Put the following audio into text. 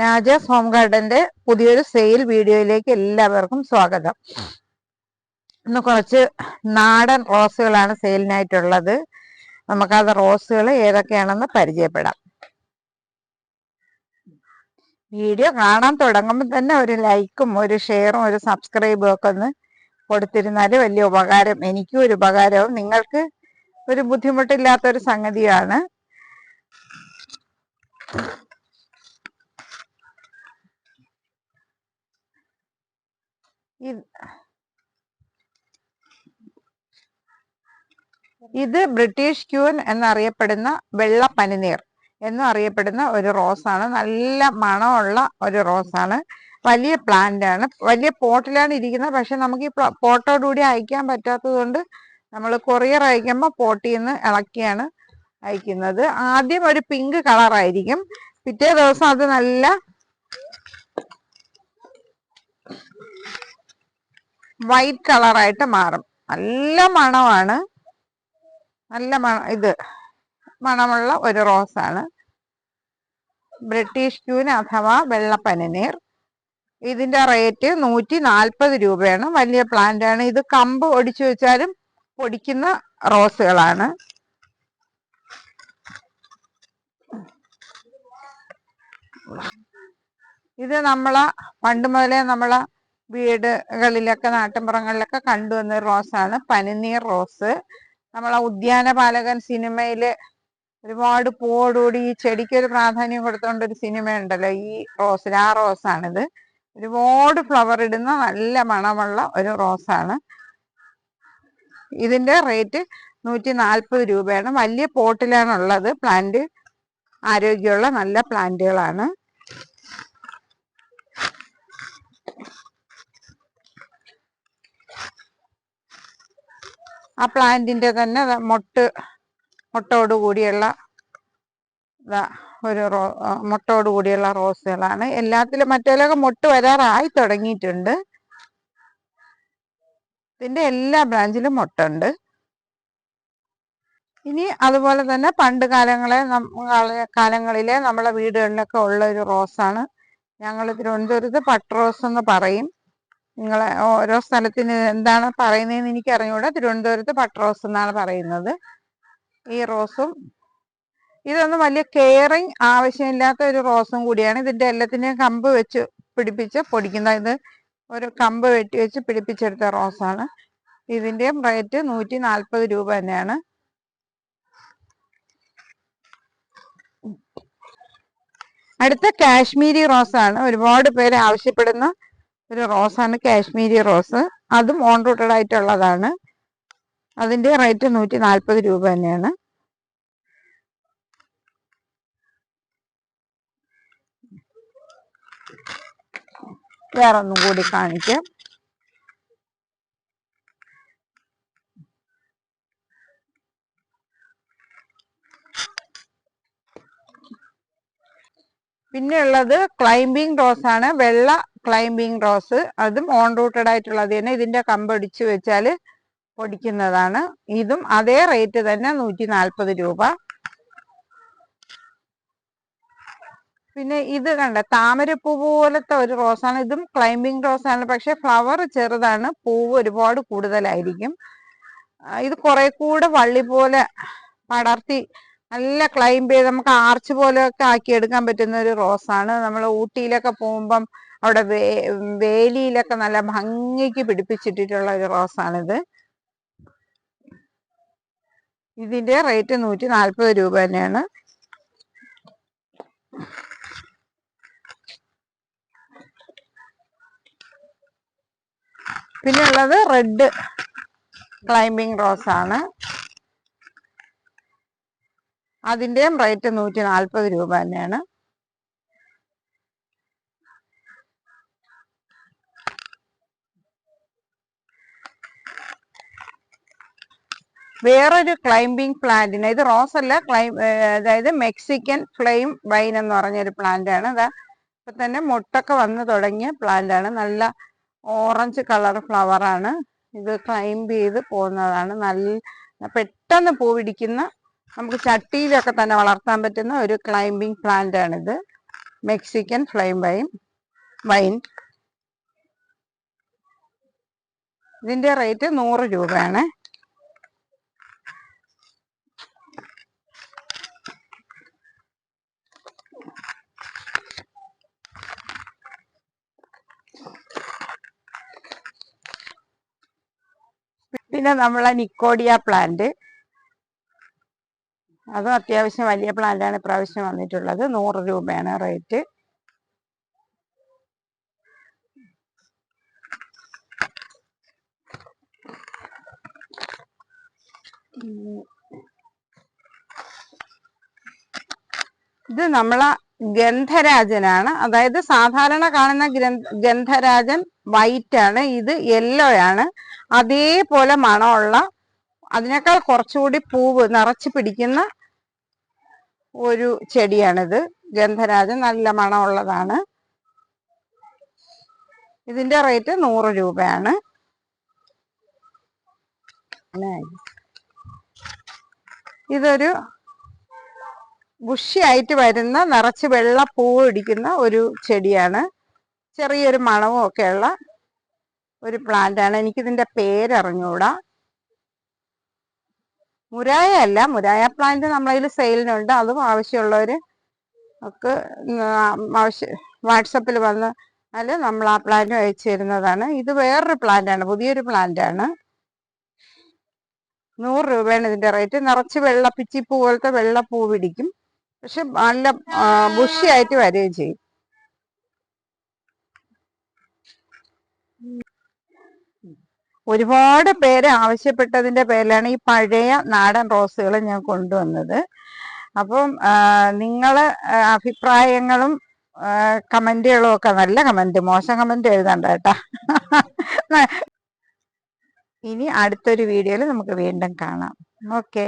നാജസ് home ഗാർഡന്റെ പുതിയൊരു sale വീഡിയോയിലേക്ക് എല്ലാവർക്കും സ്വാഗതം. ഇന്ന് കുറച്ച് നാടൻ റോസുകളാണ് സെയിലിനായിട്ടുള്ളത്. നമുക്കത് റോസുകൾ ഏതൊക്കെയാണെന്ന് പരിചയപ്പെടാം. വീഡിയോ കാണാൻ തുടങ്ങുമ്പോൾ തന്നെ ഒരു ലൈക്കും ഒരു ഷെയറും ഒരു സബ്സ്ക്രൈബും ഒക്കെ ഒന്ന് കൊടുത്തിരുന്നാൽ വലിയ ഉപകാരം. എനിക്കും ഒരു ഉപകാരവും. നിങ്ങൾക്ക് ഒരു ബുദ്ധിമുട്ടില്ലാത്ത ഒരു സംഗതിയാണ്. ഇത് ബ്രിട്ടീഷ് ക്യൂൻ എന്നറിയപ്പെടുന്ന വെള്ള പനിനീർ എന്നും അറിയപ്പെടുന്ന ഒരു റോസാണ്. നല്ല മണമുള്ള ഒരു റോസാണ്. വലിയ പ്ലാന്റ് ആണ് വലിയ പോട്ടിലാണ് ഇരിക്കുന്നത്. പക്ഷെ നമുക്ക് ഈ പോട്ടോടുകൂടി അയക്കാൻ പറ്റാത്തത് കൊണ്ട് നമ്മൾ കൊറിയർ അയക്കുമ്പോൾ പോട്ടിൽ നിന്ന് ഇളക്കിയാണ് അയക്കുന്നത്. ആദ്യം ഒരു പിങ്ക് കളറായിരിക്കും. പിറ്റേ ദിവസം അത് നല്ല വൈറ്റ് കളറായിട്ട് മാറും. നല്ല മണമാണ്. നല്ല മണ ഇത്. മണമുള്ള ഒരു റോസാണ് ബ്രിട്ടീഷ് ക്യൂൻ അഥവാ വെള്ളപ്പനിനീർ. ഇതിന്റെ റേറ്റ് നൂറ്റി നാൽപ്പത് രൂപയാണ്. വലിയ പ്ലാന്റ് ആണ്. ഇത് കമ്പ് ഒടിച്ചു വെച്ചാലും പൊടിക്കുന്ന റോസുകളാണ് ഇത് നമ്മളെ പണ്ട് മുതലേ നമ്മളെ വീടുകളിലൊക്കെ നാട്ടിൻപുറങ്ങളിലൊക്കെ കണ്ടുവന്ന റോസാണ്. പനിനീർ റോസ്. നമ്മളെ ഉദ്യാനപാലകൻ സിനിമയിൽ ഒരുപാട് പൂവോടുകൂടി ഈ ചെടിക്ക് ഒരു പ്രാധാന്യം കൊടുത്തുകൊണ്ട് ഒരു സിനിമ ഉണ്ടല്ലോ ഈ റോസിൽ ആ റോസാണിത്. ഒരുപാട് ഫ്ലവർ ഇടുന്ന നല്ല മണമുള്ള ഒരു റോസാണ്. ഇതിന്റെ റേറ്റ് നൂറ്റി നാൽപ്പത് രൂപയാണ്. വലിയ പോട്ടിലാണ് ഉള്ളത് പ്ലാന്റ് ആരോഗ്യമുള്ള നല്ല പ്ലാന്റുകളാണ്. ആ പ്ലാന്റിന്റെ തന്നെ മൊട്ട് മുട്ടോട് കൂടിയുള്ള ഒരു റോ മുട്ടോട് കൂടിയുള്ള റോസുകളാണ്. എല്ലാത്തിലും മറ്റേലൊക്കെ മുട്ട് വരാറായി തുടങ്ങിയിട്ടുണ്ട്. ഇതിന്റെ എല്ലാ ബ്രാഞ്ചിലും മുട്ടുണ്ട്. ഇനി അതുപോലെ തന്നെ പണ്ട് കാലങ്ങളെ കാലങ്ങളിലെ നമ്മളെ വീടുകളിലൊക്കെ ഉള്ള ഒരു റോസാണ്. ഞങ്ങൾ തിരുവനന്തപുരത്ത് പട്ട് റോസ് എന്ന് പറയും. നിങ്ങളെ ഓരോ സ്ഥലത്തിന് എന്താണ് പറയുന്നതെന്ന് എനിക്ക് അറിഞ്ഞുകൂടാ തിരുവനന്തപുരത്ത് പട്ട് റോസ് എന്നാണ് പറയുന്നത്. ഈ റോസും ഇതൊന്നും വലിയ കെയറിങ് ആവശ്യമില്ലാത്ത ഒരു റോസും കൂടിയാണ്. ഇതിന്റെ എല്ലാത്തിനെയും കമ്പ് വെച്ച് പിടിപ്പിച്ച് പൊടിക്കുന്ന ഇത് ഒരു കമ്പ് വെട്ടി വെച്ച് പിടിപ്പിച്ചെടുത്ത റോസാണ്. ഇതിന്റെയും റേറ്റ് നൂറ്റി നാൽപ്പത് രൂപ തന്നെയാണ്. അടുത്ത കാശ്മീരി റോസാണ്. ഒരുപാട് പേര് ആവശ്യപ്പെടുന്ന ഒരു റോസാണ് കാശ്മീരി റോസ്. അതും ഓൺ റൂട്ടഡ് ആയിട്ടുള്ളതാണ്. അതിന്റെ റേറ്റ് നൂറ്റി നാൽപ്പത് രൂപ തന്നെയാണ്. വേറെ ഒന്നും കൂടി കാണിക്കാം. പിന്നെയുള്ളത് ക്ലൈംബിംഗ് റോസ് ആണ്. വെള്ള ക്ലൈംബിംഗ് റോസ് അതും ഓൺ റൂട്ടഡ് ആയിട്ടുള്ളത് തന്നെ ഇതിന്റെ കമ്പടിച്ച് വെച്ചാൽ പൊടിക്കുന്നതാണ്. ഇതും അതേ റേറ്റ് തന്നെ നൂറ്റി നാൽപ്പത് രൂപ. പിന്നെ ഇത് കണ്ട താമരപ്പൂ പോലത്തെ ഒരു റോസാണ് ഇതും ക്ലൈംബിംഗ് റോസാണ് പക്ഷെ ഫ്ലവർ ചെറുതാണ് പൂവ് ഒരുപാട് കൂടുതലായിരിക്കും. ഇത് കുറെ കൂടെ വള്ളി പോലെ പടർത്തി നല്ല ക്ലൈംബ് ചെയ്ത് നമുക്ക് ആർച്ച് പോലെയൊക്കെ ആക്കി എടുക്കാൻ പറ്റുന്ന ഒരു റോസാണ് നമ്മൾ ഊട്ടിയിലൊക്കെ പോകുമ്പം അവിടെ വേ വേലിയിലൊക്കെ നല്ല ഭംഗിക്ക് പിടിപ്പിച്ചിട്ടിട്ടുള്ള ഒരു റോസാണിത്. ഇതിന്റെ റേറ്റ് നൂറ്റി നാൽപ്പത് രൂപ തന്നെയാണ്. പിന്നെ ഉള്ളത് റെഡ് ക്ലൈമ്പിംഗ് റോസ് ആണ് അതിന്റെയും റേറ്റ് നൂറ്റി നാൽപ്പത് രൂപ തന്നെയാണ്. വേറൊരു ക്ലൈംബിംഗ് പ്ലാന്റിന് ഇത് റോസ് അല്ല ക്ലൈം അതായത് മെക്സിക്കൻ ഫ്ലെയിം വൈൻ എന്ന് പറഞ്ഞൊരു പ്ലാന്റ് ആണ്. അതാ ഇപ്പൊ തന്നെ മുട്ടൊക്കെ വന്ന് തുടങ്ങിയ പ്ലാന്റ് ആണ്. നല്ല ഓറഞ്ച് കളർ ഫ്ലവർ ആണ്. ഇത് ക്ലൈംബ് ചെയ്ത് പോകുന്നതാണ്. നല്ല പെട്ടെന്ന് പൂവിടിക്കുന്ന നമുക്ക് ചട്ടിയിലൊക്കെ തന്നെ വളർത്താൻ പറ്റുന്ന ഒരു ക്ലൈംബിംഗ് പ്ലാന്റ് ആണിത്. മെക്സിക്കൻ ഫ്ലെയിം വൈൻ വൈൻ ഇതിന്റെ റേറ്റ് നൂറ് രൂപയാണ്. പിന്നെ നമ്മളെ നിക്കോഡിയ പ്ലാന്റ് അതും അത്യാവശ്യം വലിയ പ്ലാന്റാണ് ഇപ്രാവശ്യം വന്നിട്ടുള്ളത്. നൂറ് രൂപയാണ് റേറ്റ് ഇത് നമ്മളെ ഗന്ധരാജനാണ്. അതായത് സാധാരണ കാണുന്ന ഗന്ധരാജൻ വൈറ്റ് ആണ് ഇത് യെല്ലോ ആണ്. അതേപോലെ മണമുള്ള അതിനേക്കാൾ കുറച്ചുകൂടി പൂവ് നിറച്ച് പിടിക്കുന്ന ഒരു ചെടിയാണിത്. ഗന്ധരാജൻ നല്ല മണമുള്ളതാണ്. ഇതിന്റെ റേറ്റ് നൂറ് രൂപയാണ്. ഇതൊരു ബുഷിയായിട്ട് വരുന്ന നിറച്ച് വെള്ള പൂവ് ഇടിക്കുന്ന ഒരു ചെടിയാണ്. ചെറിയൊരു മണവും ഒക്കെയുള്ള ഒരു പ്ലാന്റ് ആണ്. എനിക്കിതിന്റെ പേരറിഞ്ഞൂടാ. മുരായ അല്ല മുരായ പ്ലാന്റ് നമ്മളതിൽ സെയിലിനുണ്ട് അതും ആവശ്യമുള്ളവർ ഒക്കെ ആവശ്യ വാട്സപ്പിൽ വന്ന് അല്ല നമ്മൾ ആ പ്ലാന്റ് അയച്ചു തരുന്നതാണ്. ഇത് വേറൊരു പ്ലാന്റ് ആണ് പുതിയൊരു പ്ലാന്റ് ആണ്. നൂറ് രൂപയാണ് ഇതിന്റെ റേറ്റ് നിറച്ച് വെള്ള പിച്ചിപ്പൂ പോലത്തെ വെള്ളപ്പൂ പിടിക്കും. പക്ഷെ നല്ല ബുഷിയായിട്ട് വരികയും ചെയ്യും. ഒരുപാട് പേര് ആവശ്യപ്പെട്ടതിന്റെ പേരിലാണ് ഈ പഴയ നാടൻ റോസുകൾ ഞാൻ കൊണ്ടുവന്നത്. അപ്പം നിങ്ങൾ അഭിപ്രായങ്ങളും കമന്റുകളും ഒക്കെ നല്ല കമന്റ് മോശം കമന്റ് എഴുതണ്ട കേട്ടാ. ഇനി അടുത്തൊരു വീഡിയോയിൽ നമുക്ക് വീണ്ടും കാണാം. ഓക്കേ.